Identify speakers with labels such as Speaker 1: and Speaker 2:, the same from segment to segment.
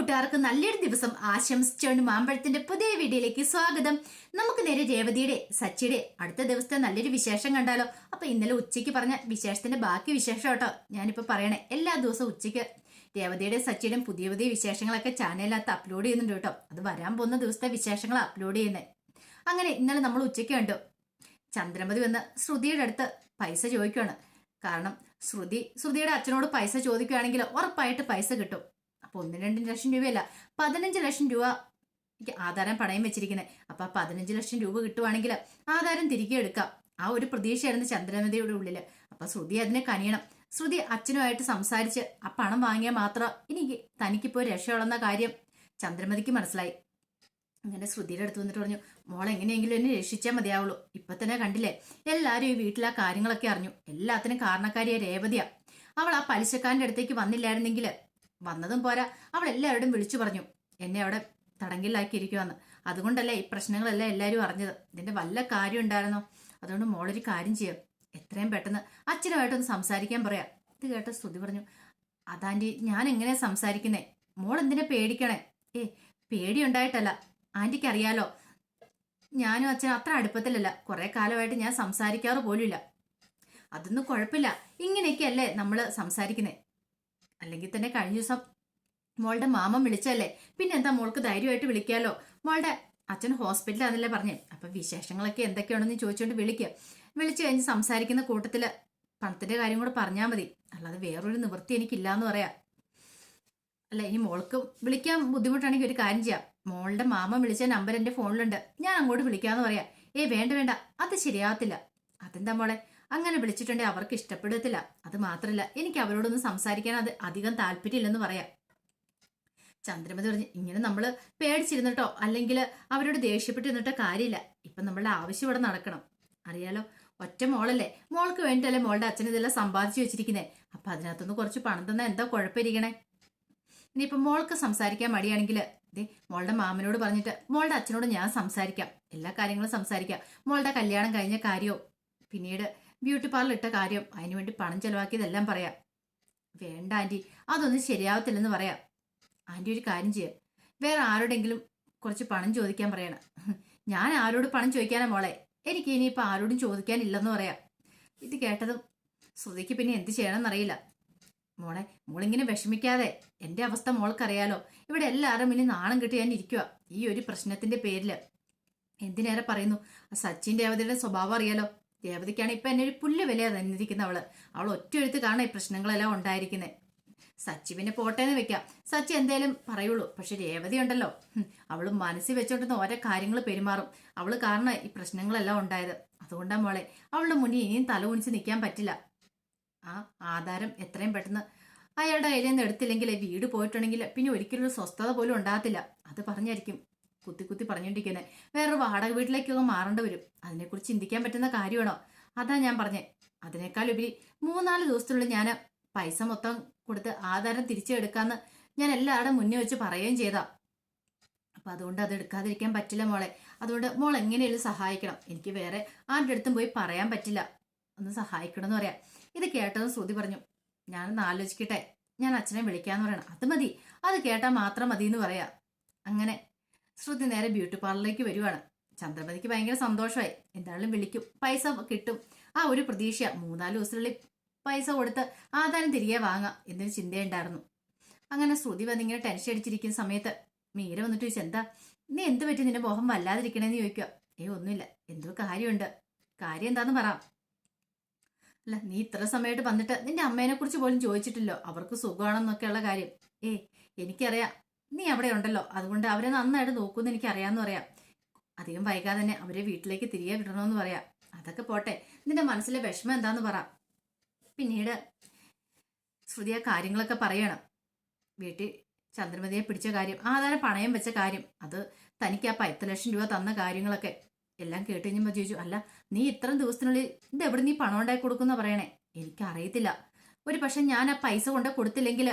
Speaker 1: കൂട്ടുകാർക്ക് നല്ലൊരു ദിവസം ആശംസിച്ചുകൊണ്ട് മാമ്പഴത്തിന്റെ പുതിയ വീഡിയോയിലേക്ക് സ്വാഗതം. നമുക്ക് നേരെ രേവതിയുടെ സച്ചിയുടെ അടുത്ത ദിവസത്തെ നല്ലൊരു വിശേഷം കണ്ടാലോ? അപ്പൊ ഇന്നലെ ഉച്ചയ്ക്ക് പറഞ്ഞ വിശേഷത്തിന്റെ ബാക്കി വിശേഷം കേട്ടോ. ഞാനിപ്പോ പറയണേ എല്ലാ ദിവസവും ഉച്ചയ്ക്ക് രേവതിയുടെ സച്ചിയുടെയും പുതിയ പുതിയ വിശേഷങ്ങളൊക്കെ ചാനലിനകത്ത് അപ്ലോഡ് ചെയ്യുന്നുണ്ട് കേട്ടോ. അത് വരാൻ പോകുന്ന ദിവസത്തെ വിശേഷങ്ങൾ അപ്ലോഡ് ചെയ്യുന്നത് അങ്ങനെ ഇന്നലെ നമ്മൾ ഉച്ചയ്ക്ക് കണ്ടു. ചന്ദ്രമതി വന്ന് ശ്രുതിയുടെ അടുത്ത് പൈസ ചോദിക്കുകയാണ് കാരണം ശ്രുതി ശ്രുതിയുടെ അച്ഛനോട് പൈസ ചോദിക്കുകയാണെങ്കിൽ ഉറപ്പായിട്ട് പൈസ കിട്ടും. അപ്പൊ ഒന്ന് രണ്ട് ലക്ഷം രൂപയല്ല പതിനഞ്ച് ലക്ഷം രൂപ ആധാരം പണയം വെച്ചിരിക്കുന്നത് അപ്പോൾ ആ പതിനഞ്ച് ലക്ഷം രൂപ കിട്ടുവാണെങ്കിൽ ആധാരം തിരികെ എടുക്കാം. ആ ഒരു പ്രതീക്ഷയായിരുന്നു ചന്ദ്രമതിയുടെ ഉള്ളിൽ അപ്പം ശ്രുതി അതിനെ കനിയണം. ശ്രുതി അച്ഛനുമായിട്ട് സംസാരിച്ച് ആ പണം വാങ്ങിയാൽ മാത്രം എനിക്ക് തനിക്കിപ്പോൾ രക്ഷയുള്ളെന്ന കാര്യം ചന്ദ്രമതിക്ക് മനസ്സിലായി. അങ്ങനെ ശ്രുതിയുടെ അടുത്ത് വന്നിട്ട് പറഞ്ഞു മോൾ എങ്ങനെയെങ്കിലും എന്നെ രക്ഷിച്ചാൽ മതിയാവുള്ളൂ. ഇപ്പൊ തന്നെ കണ്ടില്ലേ? എല്ലാവരും ഈ വീട്ടിലെ കാര്യങ്ങളൊക്കെ അറിഞ്ഞു. എല്ലാത്തിനും കാരണക്കാരിയ രേവതിയാ. അവൾ ആ പലിശക്കാരന്റെ അടുത്തേക്ക് വന്നില്ലായിരുന്നെങ്കിൽ വന്നതും പോരാ. അവൾ എല്ലാവരോടും വിളിച്ചു പറഞ്ഞു. എന്നെ അവിടെ തടങ്കിലാക്കിയിരിക്കുവാന്ന് അതുകൊണ്ടല്ലേ ഈ പ്രശ്നങ്ങളെല്ലാം എല്ലാവരും അറിഞ്ഞത്. ഇതിന്റെ വല്ല കാര്യം ഉണ്ടായിരുന്നോ? അതുകൊണ്ട് മോളൊരു കാര്യം ചെയ്യാം. എത്രയും പെട്ടെന്ന് അച്ഛനുമായിട്ടൊന്ന് സംസാരിക്കാൻ പറയാ. ഇത് കേട്ട സ്തുതി പറഞ്ഞു അതാന്റി ഞാൻ എങ്ങനെ സംസാരിക്കുന്നേ? മോൾ എന്തിനെ പേടിക്കണേ? ഏ പേടി ഉണ്ടായിട്ടല്ല ആന്റിക്ക് അറിയാലോ ഞാനും അച്ഛനും അത്ര അടുപ്പത്തിലല്ല. കുറെ കാലമായിട്ട് ഞാൻ സംസാരിക്കാറ് പോലുമില്ല. അതൊന്നും കുഴപ്പമില്ല. ഇങ്ങനെയൊക്കെയല്ലേ നമ്മൾ സംസാരിക്കുന്നേ? അല്ലെങ്കിൽ തന്നെ കഴിഞ്ഞ ദിവസം മോളുടെ മാമൻ വിളിച്ചല്ലേ പിന്നെ എന്താ മോൾക്ക് ധൈര്യമായിട്ട് വിളിക്കാലോ? മോളുടെ അച്ഛൻ ഹോസ്പിറ്റലാണെന്നല്ലേ പറഞ്ഞേ. അപ്പൊ വിശേഷങ്ങളൊക്കെ എന്തൊക്കെയാണെന്ന് ചോദിച്ചുകൊണ്ട് വിളിക്കുക വിളിച്ചു കഴിഞ്ഞ് സംസാരിക്കുന്ന കൂട്ടത്തിൽ പണത്തിന്റെ കാര്യം കൂടെ പറഞ്ഞാൽ മതി. അല്ലാതെ വേറൊരു നിവൃത്തി എനിക്കില്ലാന്ന് പറയാം. അല്ല ഇനി മോൾക്ക് വിളിക്കാൻ ബുദ്ധിമുട്ടാണെങ്കിൽ ഒരു കാര്യം ചെയ്യാം. മോളുടെ മാമ വിളിച്ച നമ്പർ എന്റെ ഫോണിലുണ്ട്. ഞാൻ അങ്ങോട്ട് വിളിക്കാന്ന് പറയാം. ഏ വേണ്ട വേണ്ട. അത് ശരിയാകത്തില്ല. അതെന്താ മോളെ? അങ്ങനെ വിളിച്ചിട്ടുണ്ടെങ്കിൽ അവർക്ക് ഇഷ്ടപ്പെടത്തില്ല. അത് മാത്രല്ല എനിക്ക് അവരോടൊന്നും സംസാരിക്കാൻ അത് അധികം താല്പര്യമില്ലെന്ന് പറയാം. ചന്ദ്രമതി പറഞ്ഞു ഇങ്ങനെ നമ്മൾ പേടിച്ചിരുന്നിട്ടോ? അല്ലെങ്കിൽ അവരോട് ദേഷ്യപ്പെട്ടിരുന്നിട്ടോ കാര്യമില്ല. ഇപ്പൊ നമ്മളുടെ ആവശ്യം ഇവിടെ നടക്കണം. അറിയാലോ ഒറ്റ മോളല്ലേ? മോൾക്ക് വേണ്ടിയല്ലേ മോളുടെ അച്ഛൻ ഇതെല്ലാം സമ്പാദിച്ചു വെച്ചിരിക്കുന്നേ. അപ്പൊ അതിനകത്തുനിന്ന് കുറച്ച് പണം തന്നാൽ എന്താ കുഴപ്പമിരിക്കണേ? ഇനിയിപ്പൊ മോൾക്ക് സംസാരിക്കാൻ മടിയാണെങ്കിൽ ദേ മോളുടെ മാമനോട് പറഞ്ഞിട്ട് മോളുടെ അച്ഛനോട് ഞാൻ സംസാരിക്കാം. എല്ലാ കാര്യങ്ങളും സംസാരിക്കാം. മോളുടെ കല്യാണം കഴിഞ്ഞ കാര്യവും. പിന്നീട് ബ്യൂട്ടി പാർലർ ഇട്ട കാര്യം അതിനുവേണ്ടി പണം ചെലവാക്കിയതെല്ലാം പറയാം. വേണ്ട ആന്റി അതൊന്നും ശരിയാവത്തില്ലെന്ന് പറയാം. ആന്റി ഒരു കാര്യം ചെയ്യാം. വേറെ ആരോടെങ്കിലും കുറച്ച് പണം ചോദിക്കാൻ പറയണം. ഞാൻ ആരോട് പണം ചോദിക്കാനാ മോളെ? എനിക്ക് ഇനിയിപ്പോൾ ആരോടും ചോദിക്കാനില്ലെന്ന് പറയാം. ഇത് കേട്ടതും ശ്രുതിക്ക് പിന്നെ എന്ത് ചെയ്യണമെന്നറിയില്ല. മോളെ മോളിങ്ങനെ വിഷമിക്കാതെ എന്റെ അവസ്ഥ മോൾക്കറിയാലോ? ഇവിടെ എല്ലാവരും ഇനി നാണം കിട്ടി ഞാൻ ഇരിക്കുക ഈ ഒരു പ്രശ്നത്തിന്റെ പേരിൽ എന്തിനേറെ പറയുന്നു? സച്ചിൻ ദേവതയുടെ സ്വഭാവം അറിയാലോ? ദേവതയ്ക്കാണ് ഇപ്പൊ എന്നെ ഒരു പുല്ല് വില തന്നിരിക്കുന്ന അവൾ. അവൾ ഒറ്റ എഴുത്ത് കാണാൻ ഈ പ്രശ്നങ്ങളെല്ലാം ഉണ്ടായിരിക്കുന്നത് സച്ചി പിന്നെ പോട്ടേന്ന് വെക്കാം. സച്ചി എന്തേലും പറയുള്ളൂ. പക്ഷെ രേവതി ഉണ്ടല്ലോ. അവൾ മനസ്സിൽ വെച്ചോണ്ടിരുന്ന ഓരോ കാര്യങ്ങൾ പെരുമാറും. അവൾ കാരണം ഈ പ്രശ്നങ്ങളെല്ലാം ഉണ്ടായത്. അതുകൊണ്ടാ മോളെ അവളുടെ മുന്നിൽ ഇനിയും തല കുനിച്ച് നിൽക്കാൻ പറ്റില്ല. ആ ആധാരം എത്രയും പെട്ടെന്ന് അയാളുടെ കയ്യിൽ നിന്ന് എടുത്തില്ലെങ്കിൽ വീട് പോയിട്ടുണ്ടെങ്കിൽ പിന്നെ ഒരിക്കലും ഒരു സ്വസ്ഥത പോലും ഉണ്ടാകത്തില്ല. അത് പറഞ്ഞായിരിക്കും. കുത്തി കുത്തി പറഞ്ഞുകൊണ്ടിരിക്കുന്നത് വേറൊരു വാടക വീട്ടിലേക്കൊക്കെ മാറേണ്ടി വരും. അതിനെക്കുറിച്ച് ചിന്തിക്കാൻ പറ്റുന്ന കാര്യമാണോ? അതാ ഞാൻ പറഞ്ഞേ. അതിനേക്കാൾ ഉപരി മൂന്നാൽ ദിവസത്തിനുള്ളിൽ ഞാൻ പൈസ മൊത്തം കൊടുത്ത് ആധാരം തിരിച്ചെടുക്കാന്ന് ഞാൻ എല്ലാവരുടെ മുന്നേ വെച്ച് പറയുകയും ചെയ്താ. അപ്പൊ അതുകൊണ്ട് അത് എടുക്കാതിരിക്കാൻ പറ്റില്ല മോളെ. അതുകൊണ്ട് മോൾ എങ്ങനെയുള്ള സഹായിക്കണം. എനിക്ക് വേറെ ആരുടെ അടുത്തും പോയി പറയാൻ പറ്റില്ല. ഒന്ന് സഹായിക്കണം എന്ന് പറയാം. ഇത് കേട്ടതും ശ്രുതി പറഞ്ഞു ഞാനൊന്ന് ആലോചിക്കട്ടെ. ഞാൻ അച്ഛനെ വിളിക്കാന്ന് പറയണം. അത് മതി. അത് കേട്ടാൽ മാത്രം മതി എന്ന് പറയാ. അങ്ങനെ ശ്രുതി നേരെ ബ്യൂട്ടി പാർലറിലേക്ക് വരുവാണ്. ചന്ദ്രമതിക്ക് ഭയങ്കര സന്തോഷമായി. എന്തായാലും വിളിക്കും. പൈസ കിട്ടും. ആ ഒരു പ്രതീക്ഷ മൂന്നാൽ ദിവസത്തിനുള്ളിൽ പൈസ കൊടുത്ത് ആധാരം തിരികെ വാങ്ങാം എന്നൊരു ചിന്തയുണ്ടായിരുന്നു. അങ്ങനെ ശ്രുതി വന്നിങ്ങനെ ടെൻഷൻ അടിച്ചിരിക്കുന്ന സമയത്ത് മീര വന്നിട്ട് ചോദിച്ചു എന്താ? നീ എന്ത് പറ്റി? നിന്റെ മോഹം വല്ലാതിരിക്കണേന്ന് ചോദിക്കുക ഏ ഒന്നുമില്ല. എന്തോ കാര്യമുണ്ട്. കാര്യം എന്താന്ന് പറ. അല്ല നീ ഇത്ര സമയമായിട്ട് വന്നിട്ട് നിന്റെ അമ്മേനെ കുറിച്ച് പോലും ചോദിച്ചിട്ടില്ലോ. അവർക്ക് സുഖമാണെന്നൊക്കെയുള്ള കാര്യം. ഏ എനിക്കറിയാം. നീ അവിടെ ഉണ്ടല്ലോ. അതുകൊണ്ട് അവരെ നന്നായിട്ട് നോക്കുമെന്ന് എനിക്ക് അറിയാമെന്ന് പറയാം. അധികം വൈകാതെ തന്നെ അവരെ വീട്ടിലേക്ക് തിരികെ വിടണമെന്ന് പറയാം. അതൊക്കെ പോട്ടെ. നിന്റെ മനസ്സിലെ വിഷമം എന്താന്ന് പറ. പിന്നീട് ശ്രുതി ആ കാര്യങ്ങളൊക്കെ പറയണം. വീട്ടിൽ ചന്ദ്രമതിയെ പിടിച്ച കാര്യം ആധാരം പണയം വെച്ച കാര്യം അത് തനിക്ക് ആ പത്ത് ലക്ഷം രൂപ തന്ന കാര്യങ്ങളൊക്കെ എല്ലാം കേട്ട് കഴിഞ്ഞപ്പോൾ ചോദിച്ചു അല്ല നീ ഇത്രയും ദിവസത്തിനുള്ളിൽ ഇത് എവിടെ നീ പണം ഉണ്ടാക്കി കൊടുക്കുന്ന പറയണേ? എനിക്കറിയത്തില്ല. ഒരു പക്ഷെ ഞാൻ ആ പൈസ കൊണ്ട് കൊടുത്തില്ലെങ്കിൽ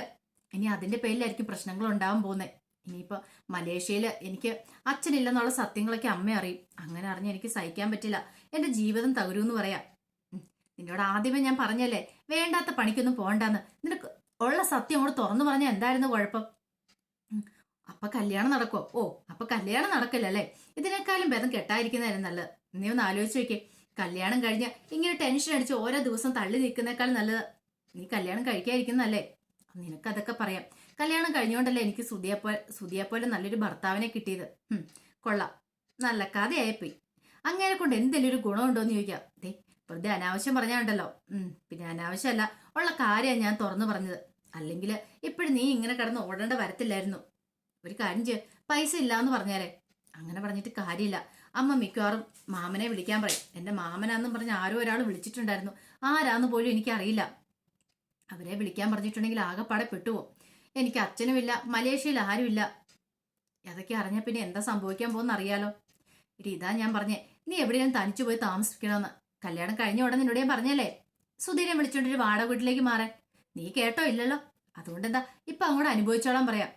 Speaker 1: ഇനി അതിന്റെ പേരിലായിരിക്കും പ്രശ്നങ്ങൾ ഉണ്ടാവാൻ പോകുന്നത് ഇനിയിപ്പോ മലേഷ്യയിൽ എനിക്ക് അച്ഛനില്ലെന്നുള്ള സത്യങ്ങളൊക്കെ അമ്മ അറിയും. അങ്ങനെ അറിഞ്ഞ് എനിക്ക് സഹിക്കാൻ പറ്റില്ല. എന്റെ ജീവിതം തകരൂന്ന് പറയാം. നിന്നോട് ആദ്യമേ ഞാൻ പറഞ്ഞല്ലേ വേണ്ടാത്ത പണിക്കൊന്നും പോകണ്ടെന്ന്. നിനക്ക് ഉള്ള സത്യം അങ്ങോട്ട് തുറന്നു പറഞ്ഞാൽ എന്തായിരുന്നു കുഴപ്പം. അപ്പൊ കല്യാണം നടക്കുമോ ഓ അപ്പൊ കല്യാണം നടക്കില്ല അല്ലേ? ഇതിനേക്കാളും ഭേദം കെട്ടായിരിക്കുന്നതായിരുന്നു നല്ലത്. നീ ഒന്ന് ആലോചിച്ച് വെക്കേ കല്യാണം കഴിഞ്ഞ് ഇങ്ങനെ ടെൻഷൻ അടിച്ച് ഓരോ ദിവസം തള്ളി നിൽക്കുന്നേക്കാളും നല്ലത്. നീ കല്യാണം കഴിക്കാതിരിക്കുന്നല്ലേ നിനക്കതൊക്കെ പറയാം. കല്യാണം കഴിഞ്ഞോണ്ടല്ലേ എനിക്ക് സുധിയെപ്പോലെ സുധിയെപ്പോലെ നല്ലൊരു ഭർത്താവിനെ കിട്ടിയത്? കൊള്ളാം. നല്ല കഥയായിപ്പോയി. അങ്ങനെ കൊണ്ട് എന്തെങ്കിലും ഒരു ഗുണമുണ്ടോ എന്ന് ചോദിക്കാം. ദേ വെറുതെ അനാവശ്യം പറഞ്ഞാണ്ടല്ലോ. പിന്നെ അനാവശ്യമല്ല ഉള്ള കാര്യമാണ് ഞാൻ തുറന്നു പറഞ്ഞത്. അല്ലെങ്കിൽ ഇപ്പോഴും നീ ഇങ്ങനെ കിടന്ന് ഓടേണ്ട വരത്തില്ലായിരുന്നു. ഒരു കാര്യം ചെയ്യ പൈസ ഇല്ലാന്ന് പറഞ്ഞാലേ അങ്ങനെ പറഞ്ഞിട്ട് കാര്യമില്ല. അമ്മ മിക്കവാറും മാമനെ വിളിക്കാൻ പറയും. എന്റെ മാമനാന്നും പറഞ്ഞ് ആരോ ഒരാൾ വിളിച്ചിട്ടുണ്ടായിരുന്നു. ആരാന്ന് പോലും എനിക്കറിയില്ല. അവരെ വിളിക്കാൻ പറഞ്ഞിട്ടുണ്ടെങ്കിൽ ആകെപ്പാടെ പെട്ടുപോകും എനിക്ക് അച്ഛനുമില്ല മലേഷ്യയിൽ ആരുമില്ല. അതൊക്കെ അറിഞ്ഞ പിന്നെ എന്താ സംഭവിക്കാൻ പോകുന്ന അറിയാലോ ഇടി ഇതാ ഞാൻ പറഞ്ഞേ നീ എവിടെയാണ് തനിച്ചു പോയി താമസിക്കണമെന്ന് കല്യാണം കഴിഞ്ഞ ഉടനെ നിന്നോട് ഞാൻ പറഞ്ഞല്ലേ? സുധീരൻ വിളിച്ചോണ്ട് ഒരു വാടക വീട്ടിലേക്ക് മാറാൻ. നീ കേട്ടോ ഇല്ലല്ലോ? അതുകൊണ്ട് എന്താ ഇപ്പൊ അങ്ങോട്ട് അനുഭവിച്ചോളാൻ പറയാം.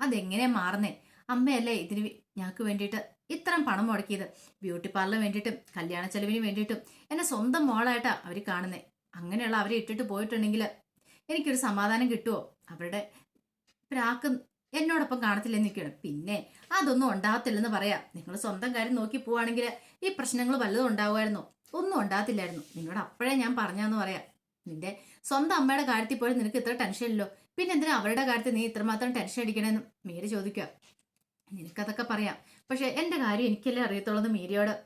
Speaker 1: അതെങ്ങനെയാ മാറുന്നേ? അമ്മയല്ലേ ഇതിന് ഞങ്ങൾക്ക് വേണ്ടിയിട്ട് ഇത്രയും പണം മുടക്കിയത്. ബ്യൂട്ടി പാർലറിന് വേണ്ടിയിട്ടും കല്യാണ ചെലവിന് വേണ്ടിയിട്ടും. എന്നെ സ്വന്തം മോളായിട്ടാ അവർ കാണുന്നേ. അങ്ങനെയുള്ള അവരെ ഇട്ടിട്ട് പോയിട്ടുണ്ടെങ്കിൽ എനിക്കൊരു സമാധാനം കിട്ടുമോ അവരുടെ പ്രാക്ക് എന്നോടൊപ്പം കാണത്തില്ല നിൽക്കുകയാണ് പിന്നെ അതൊന്നും ഉണ്ടാകത്തില്ലെന്ന് പറയാം. നിങ്ങൾ സ്വന്തം കാര്യം നോക്കി പോവാണെങ്കിൽ ഈ പ്രശ്നങ്ങൾ വല്ലതും ഉണ്ടാവുമായിരുന്നു. ഒന്നും ഉണ്ടാകത്തില്ലായിരുന്നു. നിന്നോട് അപ്പോഴേ ഞാൻ പറഞ്ഞാന്ന് പറയാം. നിന്റെ സ്വന്തം അമ്മയുടെ കാര്യത്തിൽ പോലും നിനക്ക് ഇത്ര ടെൻഷൻ ഇല്ലല്ലോ. പിന്നെ എന്തിനാ അവരുടെ കാര്യത്തിൽ നീ ഇത്രമാത്രം ടെൻഷൻ അടിക്കണമെന്ന് മീര ചോദിക്കുക. നിനക്കതൊക്കെ പറയാം. പക്ഷെ എന്റെ കാര്യം എനിക്കല്ലേ അറിയത്തുള്ളൂ മേരിയോട് മീരയോട്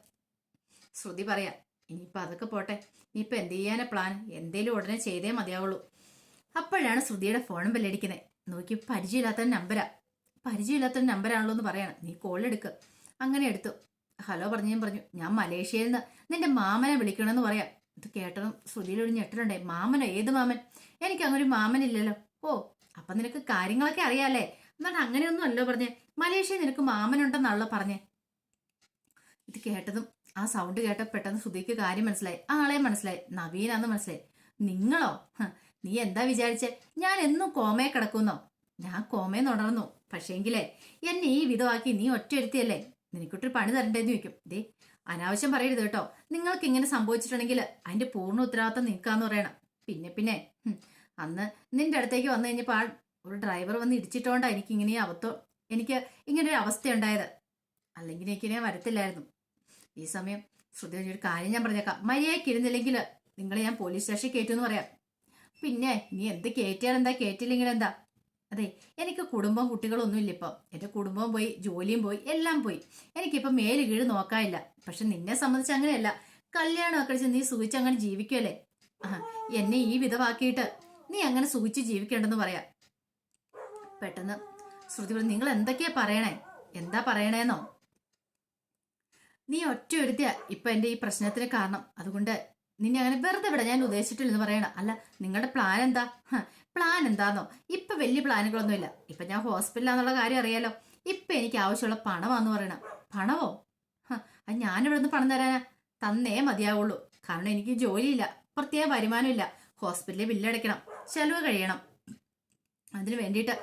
Speaker 1: ശ്രുതി പറയാം. ഇനിയിപ്പോ അതൊക്കെ പോട്ടെ. ഇനിയിപ്പോ എന്ത് ചെയ്യാനാ പ്ലാൻ എന്തേലും ഉടനെ ചെയ്തേ മതിയാവുള്ളൂ. അപ്പോഴാണ് ശ്രുതിയുടെ ഫോണും ബെല്ലടിക്കുന്നത് നോക്കി പരിചയമില്ലാത്ത നമ്പരാ പരിചയമില്ലാത്തൊരു നമ്പരാണല്ലോ എന്ന് പറയണം. നീ കോൾ എടുക്ക്. അങ്ങനെ എടുത്തു. ഹലോ പറഞ്ഞു ഞാൻ പറഞ്ഞു ഞാൻ മലേഷ്യയിൽ നിന്ന് നിന്റെ മാമനെ വിളിക്കണമെന്ന് പറയാം. ഇത് കേട്ടതും ശ്രുതിയിലൊരു ഞെട്ടലുണ്ടേ മാമനോ? ഏത് മാമൻ? എനിക്ക് അങ്ങനെ ഒരു മാമനില്ലല്ലോ ഓ അപ്പൊ നിനക്ക് കാര്യങ്ങളൊക്കെ അറിയാലേ എന്നിട്ട് അങ്ങനെയൊന്നും അല്ലോ പറഞ്ഞേ. മലേഷ്യയിൽ നിനക്ക് മാമനുണ്ടെന്നാണല്ലോ പറഞ്ഞേ. ഇത് കേട്ടതും ആ സൗണ്ട് കേട്ട പെട്ടെന്ന് ശ്രുതിക്ക് കാര്യം മനസ്സിലായി. ആളെ മനസ്സിലായി. നവീനാന്ന് മനസ്സിലായി. നിങ്ങളോ? നീ എന്താ വിചാരിച്ചേ? ഞാൻ എന്നും കോമയെ കിടക്കുന്നോ. ഞാൻ കോമയെ നുണർന്നു. പക്ഷേങ്കിലേ എന്നെ ഈ വിധമാക്കി നീ ഒറ്റയെടുത്തിയല്ലേ നിനക്കൊട്ടൊരു പണി തരണ്ടേന്ന് ചോദിക്കും. ദേ അനാവശ്യം പറയരുത് കേട്ടോ. നിങ്ങൾക്ക് ഇങ്ങനെ സംഭവിച്ചിട്ടുണ്ടെങ്കിൽ അതിന്റെ പൂർണ ഉത്തരവാദിത്തം നിൽക്കാന്ന് പറയണം. പിന്നെ പിന്നെ അന്ന് നിന്റെ അടുത്തേക്ക് വന്നു കഴിഞ്ഞപ്പോൾ ആ ഒരു ഡ്രൈവർ വന്ന് ഇടിച്ചിട്ടോണ്ടാ എനിക്ക് ഇങ്ങനെ അവത്തോ എനിക്ക് ഇങ്ങനെ ഒരു അവസ്ഥ ഉണ്ടായത് അല്ലെങ്കിൽ എനിക്ക് ഞാൻ വരത്തില്ലായിരുന്നു. ഈ സമയം ശ്രുതി ഒരു കാര്യം ഞാൻ പറഞ്ഞേക്കാം. മര്യാദയ്ക്ക് ഇരുന്നില്ലെങ്കിൽ നിങ്ങളെ ഞാൻ പോലീസ് സ്റ്റേഷനിൽ കയറ്റുമെന്ന് പറയാം. പിന്നെ നീ എന്ത് കയറ്റിയാൽ എന്താ? കയറ്റില്ലെങ്കിൽ എന്താ? അതെ എനിക്ക് കുടുംബം കുട്ടികളൊന്നും ഇല്ല ഇപ്പം. എന്റെ കുടുംബവും പോയി ജോലിയും പോയി എല്ലാം പോയി. എനിക്കിപ്പം മേൽ കീഴ് നോക്കാനില്ല. പക്ഷെ നിന്നെ സംബന്ധിച്ച് അങ്ങനെയല്ല. കല്യാണമൊക്കെ കഴിച്ച് നീ സൂചിച്ച് അങ്ങനെ ജീവിക്കുമല്ലേ ആ എന്നെ ഈ വിധമാക്കിയിട്ട് നീ അങ്ങനെ സുഖിച്ച് ജീവിക്കേണ്ടെന്ന് പറയാം. പെട്ടെന്ന് ശ്രുതി പറഞ്ഞു നിങ്ങൾ എന്തൊക്കെയാ പറയണേ? എന്താ പറയണേന്നോ? നീ ഒറ്റ ഒരുത്തിയ ഇപ്പൊ എന്റെ ഈ പ്രശ്നത്തിന് കാരണം. അതുകൊണ്ട് നിന്നെ അങ്ങനെ വെറുതെ വിടാൻ ഞാൻ ഉദ്ദേശിച്ചിട്ടില്ലെന്ന് പറയണം. അല്ല നിങ്ങളുടെ പ്ലാൻ എന്താ? പ്ലാൻ എന്താന്നോ? ഇപ്പൊ വലിയ പ്ലാനുകളൊന്നും ഇല്ല. ഇപ്പൊ ഞാൻ ഹോസ്പിറ്റലാന്നുള്ള കാര്യം അറിയാലോ. ഇപ്പൊ എനിക്ക് ആവശ്യമുള്ള പണമാന്ന് പറയണം. പണമോ? അത് ഞാനിവിടെ നിന്ന് പണം തരാനാ. തന്നേ മതിയാവുള്ളൂ. കാരണം എനിക്ക് ജോലിയില്ല. പ്രത്യേക വരുമാനമില്ല ഹോസ്പിറ്റലിൽ ബില്ലടയ്ക്കണം ചെലവ് കഴിയണം. അതിന് വേണ്ടിയിട്ട്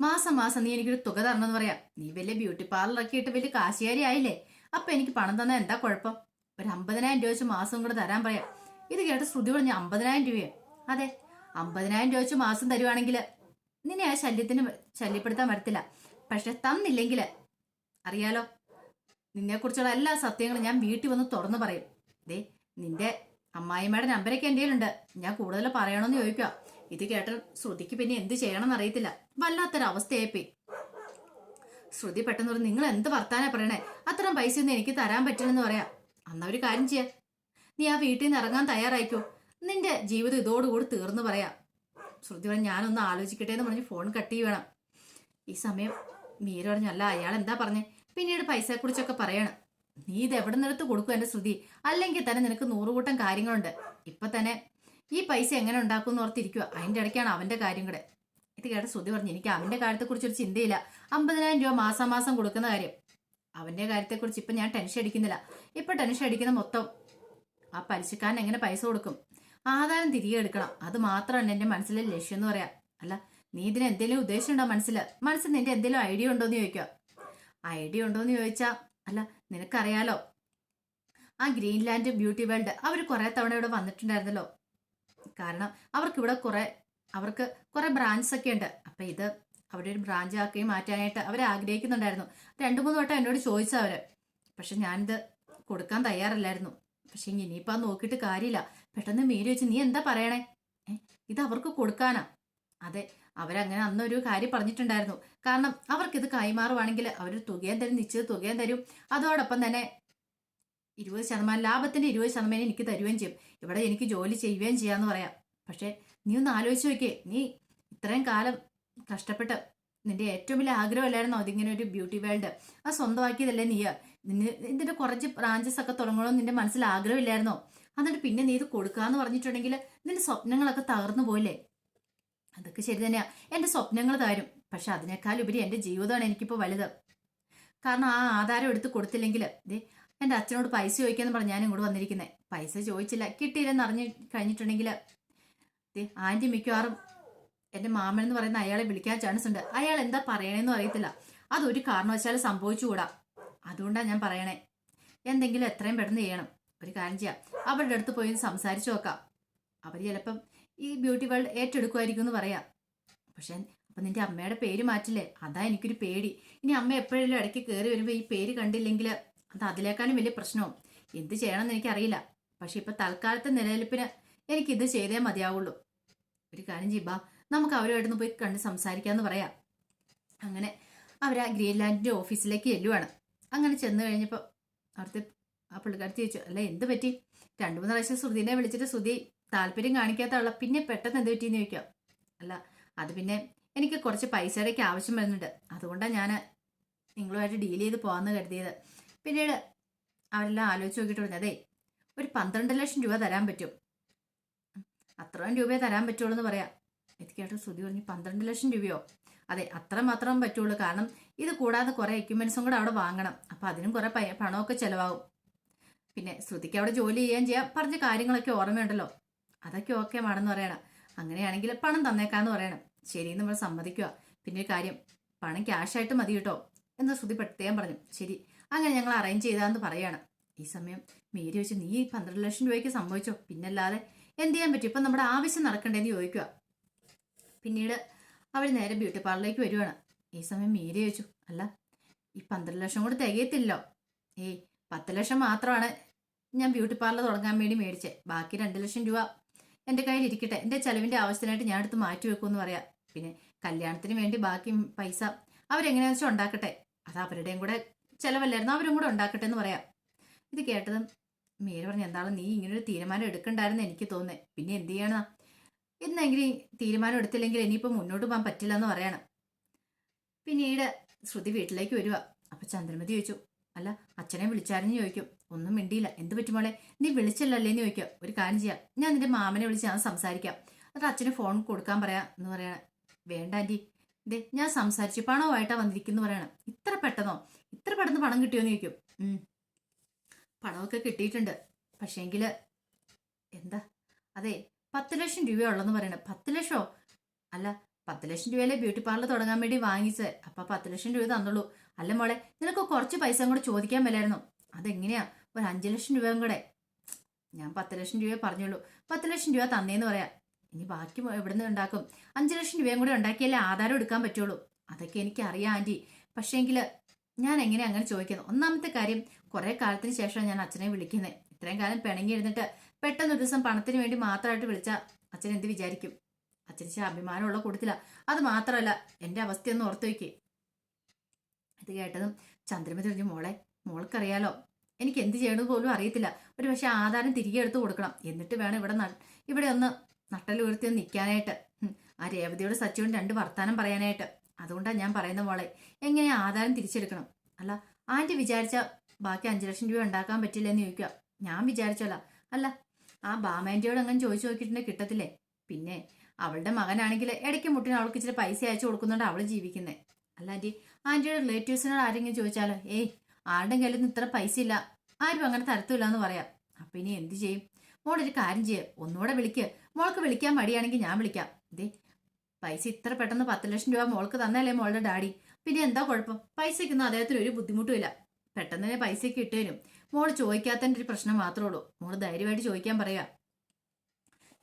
Speaker 1: മാസം മാസം നീ എനിക്കൊരു തുക തരണമെന്ന് പറയാം. നീ വലിയ ബ്യൂട്ടി പാർലറൊക്കെ ഇട്ട് വലിയ കാശുകാരി ആയില്ലേ? അപ്പൊ എനിക്ക് പണം തന്നാൽ എന്താ കുഴപ്പം? ഒരു അമ്പതിനായിരം രൂപ വെച്ച് മാസം കൂടെ തരാൻ പറയാം. ഇത് കേട്ട് ശ്രുതി പറഞ്ഞ അമ്പതിനായിരം രൂപയോ? അതെ അമ്പതിനായിരം രൂപ വെച്ച് മാസം തരുവാണെങ്കിൽ നിന്നെ ആ ശല്യത്തിന് ശല്യപ്പെടുത്താൻ വരത്തില്ല. പക്ഷെ തന്നില്ലെങ്കിൽ അറിയാലോ? നിന്നെക്കുറിച്ചുള്ള എല്ലാ സത്യങ്ങളും ഞാൻ വീട്ടിൽ വന്ന് തുറന്നു പറയും. ദേ നിന്റെ അമ്മായിമ്മയുടെ നമ്പരൊക്കെ എന്റെ കയ്യിലുണ്ട്. ഞാൻ കൂടുതൽ പറയണമെന്ന് ചോദിക്കുക ഇത് കേട്ട ശ്രുതിക്ക് പിന്നെ എന്ത് ചെയ്യണമെന്ന് അറിയത്തില്ല. വല്ലാത്തൊരവസ്ഥയായിപ്പോയി. ശ്രുതി പെട്ടെന്ന് പറഞ്ഞു നിങ്ങൾ എന്ത് വർത്താനാ പറയണേ? അത്രയും പൈസ ഒന്നും എനിക്ക് തരാൻ പറ്റില്ലെന്ന് പറയാം. അന്നവര് കാര്യം ചെയ്യാം. നീ ആ വീട്ടിൽ നിന്ന് ഇറങ്ങാൻ തയ്യാറായിക്കോ? നിന്റെ ജീവിതം ഇതോടുകൂടി തീർന്നു പറയാം. ശ്രുതി പറഞ്ഞു ഞാനൊന്ന് ആലോചിക്കട്ടെ എന്ന് പറഞ്ഞ് ഫോൺ കട്ട് ചെയ്യണം. ഈ സമയം മീര പറഞ്ഞു അല്ല അയാൾ എന്താ പറഞ്ഞേ? പിന്നീട് പൈസയെക്കുറിച്ചൊക്കെ പറയണം. നീ ഇത് എവിടെ നിന്നെടുത്ത് കൊടുക്കും എന്റെ ശ്രുതി? അല്ലെങ്കിൽ തന്നെ നിനക്ക് നൂറുകൂട്ടം കാര്യങ്ങളുണ്ട്. ഇപ്പൊ തന്നെ ഈ പൈസ എങ്ങനെ ഉണ്ടാക്കും എന്ന് ഓർത്തിരിക്കുക അതിന്റെ ഇടയ്ക്കാണ് അവന്റെ കാര്യം കൂടെ. ഇത് കേട്ട ശ്രുതി പറഞ്ഞു എനിക്ക് അവന്റെ കാര്യത്തെക്കുറിച്ച് ഒരു ചിന്തയില്ല. അമ്പതിനായിരം രൂപ മാസം മാസം കൊടുക്കുന്ന കാര്യം. അവന്റെ കാര്യത്തെക്കുറിച്ച് ഇപ്പൊ ഞാൻ ടെൻഷൻ അടിക്കുന്നില്ല. ഇപ്പൊ ടെൻഷൻ അടിക്കുന്ന മൊത്തം ആ പലിശക്കാരൻ എങ്ങനെ പൈസ കൊടുക്കും? ആധാരം തിരികെ എടുക്കണം. അത് മാത്രമാണ് എന്റെ മനസ്സിലെ ലക്ഷ്യം എന്ന് പറയാം. അല്ല നീ ഇതിന് എന്തെങ്കിലും ഉദ്ദേശം ഉണ്ടോ മനസ്സിൽ മനസ്സിൽ നിന്റെ എന്തെങ്കിലും ഐഡിയ ഉണ്ടോ എന്ന് ചോദിക്കുക. ഐഡിയ ഉണ്ടോ എന്ന് ചോദിച്ചാ അല്ല നിനക്കറിയാലോ ആ ഗ്രീൻലാൻഡ് ബ്യൂട്ടി വേൾഡ് അവർ കുറെ തവണ ഇവിടെ വന്നിട്ടുണ്ടായിരുന്നല്ലോ. കാരണം അവർക്ക് ഇവിടെ കുറെ അവർക്ക് കുറെ ബ്രാഞ്ചസ് ഒക്കെ ഉണ്ട്. അപ്പൊ ഇത് അവിടെ ഒരു ബ്രാഞ്ച് ആക്കി മാറ്റാനായിട്ട് അവർ ആഗ്രഹിക്കുന്നുണ്ടായിരുന്നു. രണ്ടു മൂന്ന് വട്ടം എന്നോട് ചോദിച്ചവര് പക്ഷെ ഞാനിത് കൊടുക്കാൻ തയ്യാറല്ലായിരുന്നു. പക്ഷെ ഇനിയിപ്പാ നോക്കിയിട്ട് കാര്യമില്ല. പെട്ടെന്ന് മേരി വെച്ച് നീ എന്താ പറയണേ? ഇത് അവർക്ക് കൊടുക്കാനാ. അതെ അവരങ്ങനെ അന്നൊരു കാര്യം പറഞ്ഞിട്ടുണ്ടായിരുന്നു. കാരണം അവർക്കിത് കൈമാറുവാണെങ്കിൽ അവർ തുകയും തരും നിശ്ചിത തുകയും തരും. അതോടൊപ്പം തന്നെ ഇരുപത് ശതമാനം ലാഭത്തിന്റെ ഇരുപത് ശതമാനം എനിക്ക് തരുകയും ചെയ്യും. ഇവിടെ എനിക്ക് ജോലി ചെയ്യുകയും ചെയ്യാന്ന് പറയാം. പക്ഷെ നീ ഒന്ന് ആലോചിച്ച് നോക്കിയേ. നീ ഇത്രയും കാലം കഷ്ടപ്പെട്ട് നിന്റെ ഏറ്റവും വലിയ ആഗ്രഹമല്ലായിരുന്നോ? അതിങ്ങനെ ഒരു ബ്യൂട്ടി വേൾഡ് ആ സ്വന്തമാക്കിയതല്ലേ നീ? നിന്നെ ഇതിന്റെ കുറച്ച് ബ്രാഞ്ചസ് ഒക്കെ തുടങ്ങണമെന്ന് നിന്റെ മനസ്സിൽ ആഗ്രഹമില്ലായിരുന്നോ? എന്നിട്ട് പിന്നെ നീ ഇത് കൊടുക്കാന്ന് പറഞ്ഞിട്ടുണ്ടെങ്കിൽ നിന്റെ സ്വപ്നങ്ങളൊക്കെ തകർന്നു പോയില്ലേ? അതൊക്കെ ശരി തന്നെയാ. എന്റെ സ്വപ്നങ്ങൾ തരും പക്ഷെ അതിനേക്കാൾ ഉപരി എന്റെ ജീവിതമാണ് എനിക്കിപ്പോൾ വലുത്. കാരണം ആ ആധാരം എടുത്ത് കൊടുത്തില്ലെങ്കിൽ ദേ എന്റെ അച്ഛനോട് പൈസ ചോദിക്കാന്ന് പറഞ്ഞ് ഞാൻ ഇങ്ങോട്ട് വന്നിരിക്കുന്നത് പൈസ ചോദിച്ചില്ല. കിട്ടിയില്ലെന്ന് അറിഞ്ഞു കഴിഞ്ഞിട്ടുണ്ടെങ്കിൽ ആന്റി മിക്കവാറും എന്റെ മാമൻ എന്ന് പറയുന്ന അയാളെ വിളിക്കാൻ ചാൻസ് ഉണ്ട്. അയാൾ എന്താ പറയണേന്നും അറിയത്തില്ല. അതൊരു കാരണവശാലും സംഭവിച്ചുകൂടാ. അതുകൊണ്ടാണ് ഞാൻ പറയണേ. എന്തെങ്കിലും എത്രയും പെട്ടെന്ന് ചെയ്യണം. ഒരു കാര്യം ചെയ്യാം. അവരുടെ അടുത്ത് പോയി സംസാരിച്ചു നോക്കാം. അവർ ചിലപ്പം ഈ ബ്യൂട്ടി വേൾഡ് ഏറ്റെടുക്കുമായിരിക്കും എന്ന് പറയാം. പക്ഷെ അപ്പം നിന്റെ അമ്മയുടെ പേര് മാറ്റില്ലേ? അതാ എനിക്കൊരു പേടി. ഇനി അമ്മ എപ്പോഴെങ്കിലും ഇടയ്ക്ക് കയറി വരുമ്പോൾ ഈ പേര് കണ്ടില്ലെങ്കിൽ അത് അതിലേക്കാളും വലിയ പ്രശ്നവും. എന്ത് ചെയ്യണമെന്ന് എനിക്കറിയില്ല. പക്ഷെ ഇപ്പം തൽക്കാലത്തെ നിലനിൽപ്പിന് എനിക്കിത് ചെയ്തേ മതിയാവുള്ളൂ. ഒരു കാര്യം ചെയ്യുമ്പ നമുക്ക് അവരുമായിട്ടൊന്ന് പോയി കണ്ട് സംസാരിക്കാമെന്ന് പറയാം. അങ്ങനെ അവർ ആ ഗ്രീൻലാൻഡിന്റെ ഓഫീസിലേക്ക് ചെല്ലുവാണ്. അങ്ങനെ ചെന്ന് കഴിഞ്ഞപ്പോൾ അവിടുത്തെ ആ പുള്ളിക്കാരത്തി ചോദിച്ചു അല്ല എന്ത് പറ്റി? രണ്ടു മൂന്ന് പ്രാവശ്യം ശ്രുതിനെ വിളിച്ചിട്ട് ശ്രുതി താല്പര്യം കാണിക്കാത്തുള്ള പിന്നെ പെട്ടെന്ന് എന്ത് പറ്റിയെന്ന് ചോദിക്കാം. അല്ല അത് പിന്നെ എനിക്ക് കുറച്ച് പൈസയുടെയൊക്കെ ആവശ്യം വരുന്നുണ്ട്. അതുകൊണ്ടാണ് ഞാൻ നിങ്ങളുമായിട്ട് ഡീൽ ചെയ്ത് പോകാമെന്ന് കരുതിയത്. പിന്നീട് അവരെല്ലാം ആലോചിച്ച് നോക്കിയിട്ട് പറഞ്ഞു അതെ ഒരു പന്ത്രണ്ട് ലക്ഷം രൂപ തരാൻ പറ്റും. അത്രയും രൂപയെ തരാൻ പറ്റുള്ളൂ എന്ന് പറയാം. ഇത് കേട്ട് ശ്രുതി പറഞ്ഞു പന്ത്രണ്ട് ലക്ഷം രൂപയോ? അതെ അത്ര മാത്രം പറ്റുള്ളൂ. കാരണം ഇത് കൂടാതെ കുറെ എക്യുപ്മെന്റ്സും കൂടെ അവിടെ വാങ്ങണം. അപ്പൊ അതിനും കുറെ പണമൊക്കെ ചെലവാകും. പിന്നെ ശ്രുതിക്ക് അവിടെ ജോലി ചെയ്യാൻ ചെയ്യാം. പറഞ്ഞ കാര്യങ്ങളൊക്കെ ഓർമ്മയുണ്ടല്ലോ. അതൊക്കെ ഓക്കെ ആണെന്ന് പറയണം. അങ്ങനെയാണെങ്കിൽ പണം തന്നേക്കാന്ന് പറയണം. ശരി നമ്മൾ സമ്മതിക്കുക പിന്നെ ഒരു കാര്യം പണം ക്യാഷായിട്ട് മതി കേട്ടോ. എന്ന് ശ്രുതി പ്രത്യേകം പറഞ്ഞു. ശരി അങ്ങനെ ഞങ്ങൾ അറേഞ്ച് ചെയ്താന്ന് പറയാണ്. ഈ സമയം മേരി വെച്ച് നീ പന്ത്രണ്ട് ലക്ഷം രൂപയ്ക്ക് സംഭവിച്ചോ പിന്നല്ലാതെ എന്ത് ചെയ്യാൻ പറ്റും? ഇപ്പം നമ്മുടെ ആവശ്യം നടക്കണ്ടേന്ന് ചോദിക്കുക പിന്നീട് അവൾ നേരെ ബ്യൂട്ടി പാർലറിലേക്ക് വരുവാണ്. ഈ സമയം മേരി ചോദിച്ചു അല്ല ഈ പന്ത്രണ്ട് ലക്ഷം കൂടെ തികയത്തില്ലോ ഏയ് പത്ത് ലക്ഷം മാത്രമാണ് ഞാൻ ബ്യൂട്ടി പാർലർ തുടങ്ങാൻ വേണ്ടി മേടിച്ചത് ബാക്കി രണ്ട് ലക്ഷം രൂപ എന്റെ കയ്യിൽ ഇരിക്കട്ടെ. എന്റെ ചിലവിന്റെ ആവശ്യത്തിനായിട്ട് ഞാൻ എടുത്ത് മാറ്റി വെക്കുമെന്ന് പറയാം. പിന്നെ കല്യാണത്തിന് വേണ്ടി ബാക്കി പൈസ അവരെങ്ങനെയാണെന്ന് വെച്ചാൽ ഉണ്ടാക്കട്ടെ. അത് അവരുടെയും കൂടെ ചിലവല്ലായിരുന്നു അവരും കൂടെ ഉണ്ടാക്കട്ടെ എന്ന് പറയാം. ഇത് കേട്ടതും മീര പറഞ്ഞു എന്താണ് നീ ഇങ്ങനൊരു തീരുമാനം എടുക്കണ്ടായിരുന്നു എനിക്ക് തോന്നുന്നത് പിന്നെ എന്ത് ചെയ്യണം? ഇന്നെങ്കിലും തീരുമാനം എടുത്തില്ലെങ്കിൽ ഇനിയിപ്പോൾ മുന്നോട്ട് പോകാൻ പറ്റില്ല എന്ന് പറയണം പിന്നീട് ശ്രുതി വീട്ടിലേക്ക് വരിക അപ്പൊ ചന്ദ്രമതി ചോദിച്ചു അല്ല അച്ഛനെ വിളിച്ചാരെന്ന് ചോദിക്കും. ഒന്നും മിണ്ടിയില്ല. എന്ത് പറ്റുമോളെ നീ വിളിച്ചല്ലേ എന്ന് ചോദിക്കുക. ഒരു കാര്യം ചെയ്യാം. ഞാൻ നിന്റെ മാമനെ വിളിച്ച് ഞാൻ സംസാരിക്കാം. അത് അച്ഛന് ഫോൺ കൊടുക്കാൻ പറയാം എന്ന് പറയണം. വേണ്ട ആന്റി ദേ ഞാൻ സംസാരിച്ചു പണമായിട്ടാ വന്നിരിക്കുന്നു പറയണം. ഇത്ര പെട്ടെന്നോ? ഇത്ര പെട്ടെന്ന് പണം കിട്ടിയോന്ന് ചോദിക്കും. പണമൊക്കെ കിട്ടിയിട്ടുണ്ട്. പക്ഷേങ്കിൽ എന്താ? അതെ പത്ത് ലക്ഷം രൂപയുള്ളെന്ന് പറയണേ. പത്ത് ലക്ഷോ? അല്ല പത്ത് ലക്ഷം രൂപയല്ലേ ബ്യൂട്ടി പാർലർ തുടങ്ങാൻ വേണ്ടി വാങ്ങിച്ചത്. അപ്പൊ പത്ത് ലക്ഷം രൂപ തന്നുള്ളൂ അല്ല മോളെ നിനക്ക് കുറച്ച് പൈസ കൂടെ ചോദിക്കാൻ മേലായിരുന്നു. അതെങ്ങനെയാ? ഒരു അഞ്ച് ലക്ഷം രൂപയും കൂടെ. ഞാൻ പത്ത് ലക്ഷം രൂപ പറഞ്ഞുള്ളൂ. പത്ത് ലക്ഷം രൂപ തന്നേന്ന് പറയാം. ഇനി ബാക്കി എവിടുന്ന് ഉണ്ടാക്കും? അഞ്ച് ലക്ഷം രൂപയും കൂടെ ഉണ്ടാക്കിയാലേ ആധാരം എടുക്കാൻ പറ്റുള്ളൂ. അതൊക്കെ എനിക്ക് അറിയാം ആന്റി പക്ഷേങ്കിൽ ഞാൻ എങ്ങനെ അങ്ങനെ ചോദിക്കുന്നത്? ഒന്നാമത്തെ കാര്യം കുറെ കാലത്തിന് ശേഷമാണ് ഞാൻ അച്ഛനെ വിളിക്കുന്നത്. ഇത്രയും കാലം പിണങ്ങി ഇരുന്നിട്ട് പെട്ടെന്ന് ദിവസം പണത്തിന് വേണ്ടി മാത്രമായിട്ട് വിളിച്ച അച്ഛൻ എന്ത് വിചാരിക്കും? അച്ഛൻ അഭിമാനമുള്ള കൂട്ടത്തില. അത് മാത്രമല്ല എന്റെ അവസ്ഥയൊന്ന് ഓർത്തു വയ്ക്കേ ഇത് കേട്ടതും ചന്ദ്രമതി പറഞ്ഞു മോളെ മോൾക്കറിയാലോ. എനിക്ക് എന്ത് ചെയ്യണമെന്ന് പോലും അറിയത്തില്ല. ഒരു പക്ഷെ ആധാരം തിരികെ എടുത്തു കൊടുക്കണം. എന്നിട്ട് വേണം ഇവിടെ ഇവിടെ ഒന്ന് നട്ടലുയർത്തി ഒന്ന് നിൽക്കാനായിട്ട് ആ രേവതിയോട് സച്ചിയോട് രണ്ട് വർത്താനം പറയാനായിട്ട്. അതുകൊണ്ടാണ് ഞാൻ പറയുന്ന മോളെ. എങ്ങനെ ആധാരം തിരിച്ചെടുക്കണം? അല്ല ആന്റി വിചാരിച്ച ബാക്കി അഞ്ചു ലക്ഷം രൂപ ഉണ്ടാക്കാൻ പറ്റില്ല എന്ന് ചോദിക്കുക ഞാൻ വിചാരിച്ചല്ല അല്ല ആ ബാമേന്റെയോട് അങ്ങനെ ചോദിച്ചു നോക്കിയിട്ടുണ്ടെങ്കിൽ കിട്ടത്തില്ലേ? പിന്നെ അവളുടെ മകനാണെങ്കിൽ ഇടയ്ക്ക് മുട്ടിന് അവൾക്ക് ഇച്ചിരി പൈസ അയച്ചു കൊടുക്കുന്നുണ്ട് അവൾ ജീവിക്കുന്നത് അല്ല ആന്റി ആന്റിയുടെ റിലേറ്റീവ്സിനോട് ആരെങ്കിലും ചോദിച്ചാലോ? ഏയ് ആരുടെ കയ്യിൽ നിന്ന് ഇത്ര പൈസ ഇല്ല ആരും അങ്ങനെ തരത്തില്ല എന്ന് പറയാം. അപ്പൊ ഇനി എന്ത് ചെയ്യും? മോളൊരു കാര്യം ചെയ്യ. ഒന്നുകൂടെ വിളിക്ക്. മോൾക്ക് വിളിക്കാൻ മടിയാണെങ്കിൽ ഞാൻ വിളിക്കാം. ദേ പൈസ ഇത്ര പെട്ടെന്ന് പത്ത് ലക്ഷം രൂപ മോൾക്ക് തന്നല്ലേ മോളുടെ ഡാഡി? പിന്നെ എന്താ കുഴപ്പം? പൈസയ്ക്കൊന്നും അദ്ദേഹത്തിന് ഒരു ബുദ്ധിമുട്ടുമില്ല പെട്ടെന്ന് തന്നെ പൈസയ്ക്ക് ഇട്ടുതരും മോൾ ചോദിക്കാത്തതിന്റെ ഒരു പ്രശ്നം മാത്രമേ ഉള്ളൂ. മോൾ ധൈര്യമായിട്ട് ചോദിക്കാൻ പറയാ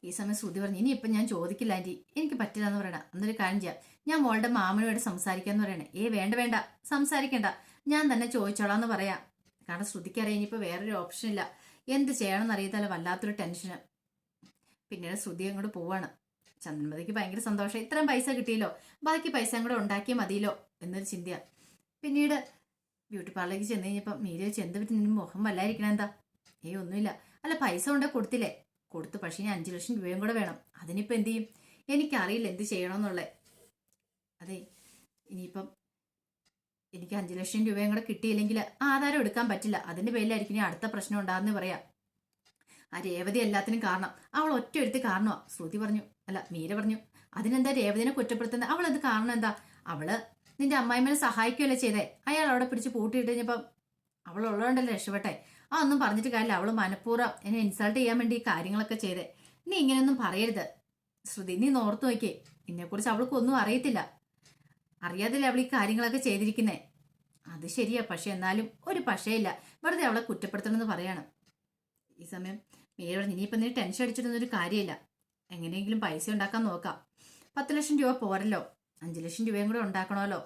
Speaker 1: ഈ സമയം ശ്രുതി പറഞ്ഞു ഇനി ഇനിയിപ്പം ഞാൻ ചോദിക്കില്ല ആന്റി. എനിക്ക് പറ്റില്ല എന്ന് പറയണ. എന്നൊരു കാര്യം ചെയ്യാം. ഞാൻ മോളുടെ മാമനുമായിട്ട് സംസാരിക്കാന്ന് പറയണേ. ഏ വേണ്ട വേണ്ട. സംസാരിക്കണ്ട. ഞാൻ തന്നെ ചോദിച്ചോളാം എന്ന് പറയാം. കാരണം ശ്രുതിക്കറിയാം ഇനിയിപ്പോൾ വേറൊരു ഓപ്ഷൻ ഇല്ല. എന്ത് ചെയ്യണമെന്ന് അറിയത്തല്ല വല്ലാത്തൊരു ടെൻഷന് പിന്നീട് ശ്രുതി അങ്ങോട്ട് പോവാണ്. ചന്ദ്രമതിക്ക് ഭയങ്കര സന്തോഷം. ഇത്രയും പൈസ കിട്ടിയല്ലോ. ബാക്കി പൈസ അങ്ങോട്ട് ഉണ്ടാക്കിയാൽ മതിയല്ലോ എന്നൊരു ചിന്തയാണ്. പിന്നീട് ബ്യൂട്ടി പാർലറിലേക്ക് ചെന്ന് കഴിഞ്ഞപ്പോൾ മീര ചെന്ത് എന്ത് പറ്റി നിന്റെ മുഖം വല്ലായിരിക്കണം എന്താ? ഏയ് ഒന്നുമില്ല. അല്ല പൈസ കൊണ്ടേ കൊടുത്തില്ലേ? കൊടുത്തു പക്ഷേ ഇനി അഞ്ച് ലക്ഷം രൂപയും കൂടെ വേണം. അതിനിപ്പോൾ എന്ത് ചെയ്യും? എനിക്കറിയില്ല എന്ത് ചെയ്യണമെന്നുള്ളത് അതെ ഇനിയിപ്പം എനിക്ക് അഞ്ച് ലക്ഷം രൂപയും കൂടെ കിട്ടിയില്ലെങ്കിൽ ആധാരം എടുക്കാൻ പറ്റില്ല. അതിന്റെ പേരിലായിരിക്കും ഇനി അടുത്ത പ്രശ്നം ഉണ്ടാകുന്ന പറയാം. ആ രേവതി എല്ലാത്തിനും കാരണം. അവൾ ഒറ്റ എടുത്ത് കാരണമാണ് ശ്രുതി പറഞ്ഞു. അല്ല മീര പറഞ്ഞു. അതിനെന്താ രേവതിനെ കുറ്റപ്പെടുത്തുന്നത് അവൾ അത് കാരണം എന്താ? അവൾ നിന്റെ അമ്മായിമ്മനെ സഹായിക്കുകയല്ലേ ചെയ്തേ? അയാൾ അവിടെ പിടിച്ച് പൂട്ടിയിട്ട് കഴിഞ്ഞപ്പം അവൾ ഉള്ളതുകൊണ്ടല്ലേ രക്ഷപ്പെട്ടെ. ആ ഒന്നും പറഞ്ഞിട്ട് കാര്യമില്ല. അവൾ മനഃപൂർവം എന്നെ ഇൻസൾട്ട് ചെയ്യാൻ വേണ്ടി ഈ കാര്യങ്ങളൊക്കെ ചെയ്തേ. നീ ഇങ്ങനെയൊന്നും പറയരുത്. ശ്രുതി നീ നോർത്ത് നോക്കിയേ. എന്നെക്കുറിച്ച് അവൾക്ക് ഒന്നും അറിയത്തില്ല. അറിയാതില്ല അവൾ ഈ കാര്യങ്ങളൊക്കെ ചെയ്തിരിക്കുന്നേ? അത് ശരിയാ. പക്ഷെ എന്നാലും ഒരു പക്ഷേ ഇല്ല വെറുതെ അവളെ കുറ്റപ്പെടുത്തണമെന്ന് പറയാണ്. ഈ സമയം മീര പറഞ്ഞു ഇനിയിപ്പം നീ ടെൻഷൻ അടിച്ചിട്ടൊന്നും ഒരു കാര്യമില്ല. എങ്ങനെയെങ്കിലും പൈസ ഉണ്ടാക്കാൻ നോക്കാം. പത്ത് ലക്ഷം രൂപ പോരല്ലോ. അഞ്ച് ലക്ഷം രൂപയും കൂടെ ഉണ്ടാക്കണമല്ലോ.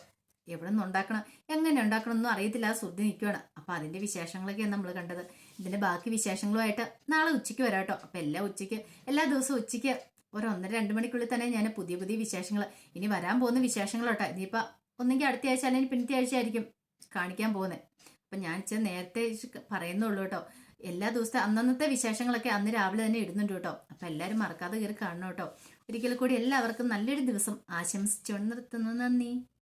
Speaker 1: എവിടെ നിന്ന് ഉണ്ടാക്കണം? എങ്ങനെ ഉണ്ടാക്കണം എന്നും അറിയത്തില്ല. സുദ്ധി നിൽക്കുകയാണ് അപ്പം അതിന്റെ വിശേഷങ്ങളൊക്കെയാണ് നമ്മൾ കണ്ടത്. ഇതിന്റെ ബാക്കി വിശേഷങ്ങളുമായിട്ട് നാളെ ഉച്ചയ്ക്ക് വരാം കേട്ടോ. അപ്പം എല്ലാ ഉച്ചയ്ക്ക് എല്ലാ ദിവസവും ഉച്ചയ്ക്ക് ഒരു ഒന്നര രണ്ട് മണിക്കുള്ളിൽ തന്നെ ഞാൻ പുതിയ പുതിയ വിശേഷങ്ങൾ ഇനി വരാൻ പോകുന്ന വിശേഷങ്ങൾ കേട്ടോ. ഇനിയിപ്പോൾ ഒന്നെങ്കിൽ അടുത്ത ആഴ്ച അല്ലെങ്കിൽ പിന്നത്തെ ആഴ്ച ആയിരിക്കും കാണിക്കാൻ പോകുന്നത് അപ്പം ഞാൻ ഇച്ചിരി നേരത്തെ പറയുന്നുള്ളൂ കേട്ടോ. എല്ലാ ദിവസത്തെ അന്നന്നത്തെ വിശേഷങ്ങളൊക്കെ അന്ന് രാവിലെ തന്നെ ഇടുന്നുണ്ട് കേട്ടോ. അപ്പം എല്ലാവരും മറക്കാതെ കയറി കാണണം കേട്ടോ. ഒരിക്കൽ കൂടി എല്ലാവർക്കും നല്ലൊരു ദിവസം ആശംസിച്ചുകൊണ്ട് നിർത്തുന്നു നന്ദി.